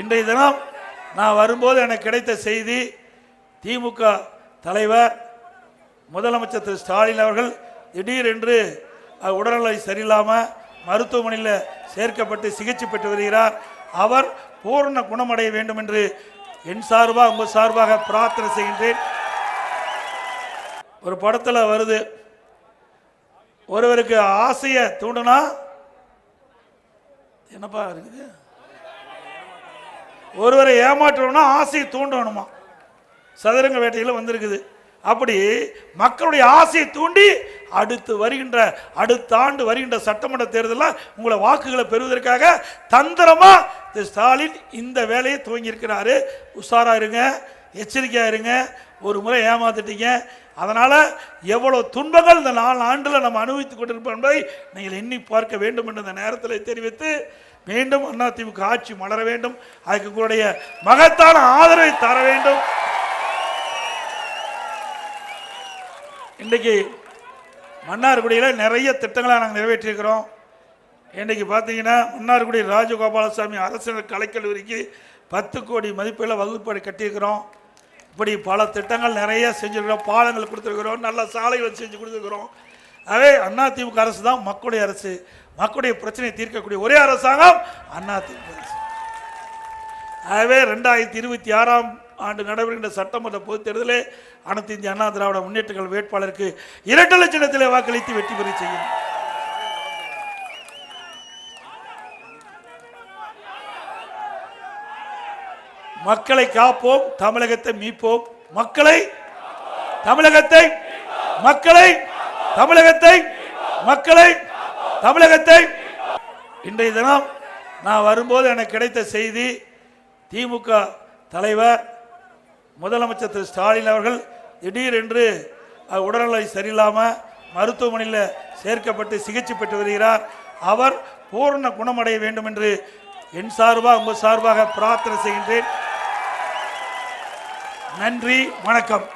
இன்றைய தினம் நான் வரும்போது எனக்கு கிடைத்த செய்தி திமுக தலைவர் முதலமைச்சர் திரு. ஸ்டாலின் அவர்கள் திடீரென்று உடல்நிலை சரியில்லாமல் மருத்துவமனையில் சேர்க்கப்பட்டு சிகிச்சை பெற்று வருகிறார். அவர் பூரண குணமடைய வேண்டும் என்று என் சார்பாக உங்கள் சார்பாக பிரார்த்தனை செய்கின்றேன். ஒரு படத்தில் வருது. ஒருவருக்கு ஆசையை தூண்டுனா என்னப்பா இருக்குது? ஒருவரை ஏமாற்றணும்னா ஆசையை தூண்டணுமா? சதுரங்க வேட்டையில் வந்திருக்குது. அப்படி மக்களுடைய ஆசையை தூண்டி அடுத்து வருகின்ற அடுத்த ஆண்டு வருகின்ற சட்டமன்ற தேர்தலில் உங்களை வாக்குகளை பெறுவதற்காக தந்திரமா திரு ஸ்டாலின் இந்த வேலையை துவங்கியிருக்கிறாரு. உஷாராக உஷாரா இருங்க எச்சரிக்கையாக இருங்க ஒரு முறை ஏமாத்துட்டீங்க. அதனால் எவ்வளோ துன்பங்கள் இந்த நாலு ஆண்டில் நம்ம அனுபவித்துக் கொண்டிருப்போம் என்பதை நீங்கள் எண்ணி பார்க்க வேண்டும் என்ற இந்த நேரத்தில் தெரிவித்து மீண்டும் அதிமுக ஆட்சி மலர வேண்டும். அதுக்கு உங்களுடைய மகத்தான ஆதரவை தர வேண்டும். இன்றைக்கு மன்னார்குடியில் நிறைய திட்டங்களை நாங்கள் நிறைவேற்றியிருக்கிறோம். இன்றைக்கி பார்த்தீங்கன்னா மன்னார்குடி ராஜகோபாலசாமி அரசு கலைக்கல்லூரிக்கு பத்து கோடி மதிப்பில் வகுப்படை கட்டியிருக்கிறோம். இப்படி பல திட்டங்கள் நிறைய செஞ்சுருக்கிறோம் பாலங்கள் கொடுத்துருக்குறோம் நல்ல சாலைகள் செஞ்சு கொடுத்துருக்குறோம். அதே அதிமுக அரசு தான் மக்களுடைய அரசு. மக்களுடைய பிரச்சனையை தீர்க்கக்கூடிய ஒரே அரசாங்கம் அதிமுக அரசு. ஆகவே ரெண்டாயிரத்தி இருபத்தி ஆறாம் ஆண்டு நடைபெறுகின்ற சட்டமன்ற பொதுத் தேர்தலில் அனைத்து இந்திய அண்ணா திராவிட முன்னேற்றங்கள் வேட்பாளருக்கு இரண்டு லட்சணத்திலே வாக்களித்து வெற்றி பெற செய்யும். மக்களை காப்போம் தமிழகத்தை மீட்போம். மக்களை தமிழகத்தை மக்களை தமிழகத்தை மக்களை தமிழகத்தை. இன்றைய தினம் நான் வரும்போது எனக்கு கிடைத்த செய்தி திமுக தலைவர் முதலமைச்சர் திரு ஸ்டாலின் அவர்கள் திடீரென்று உடல்நிலை சரியில்லாமல் மருத்துவமனையில் சேர்க்கப்பட்டு சிகிச்சை பெற்று வருகிறார். அவர் பூரண குணமடைய வேண்டும் என்று என் சார்பாக உங்கள் சார்பாக பிரார்த்தனை செய்கின்றேன். நன்றி வணக்கம்.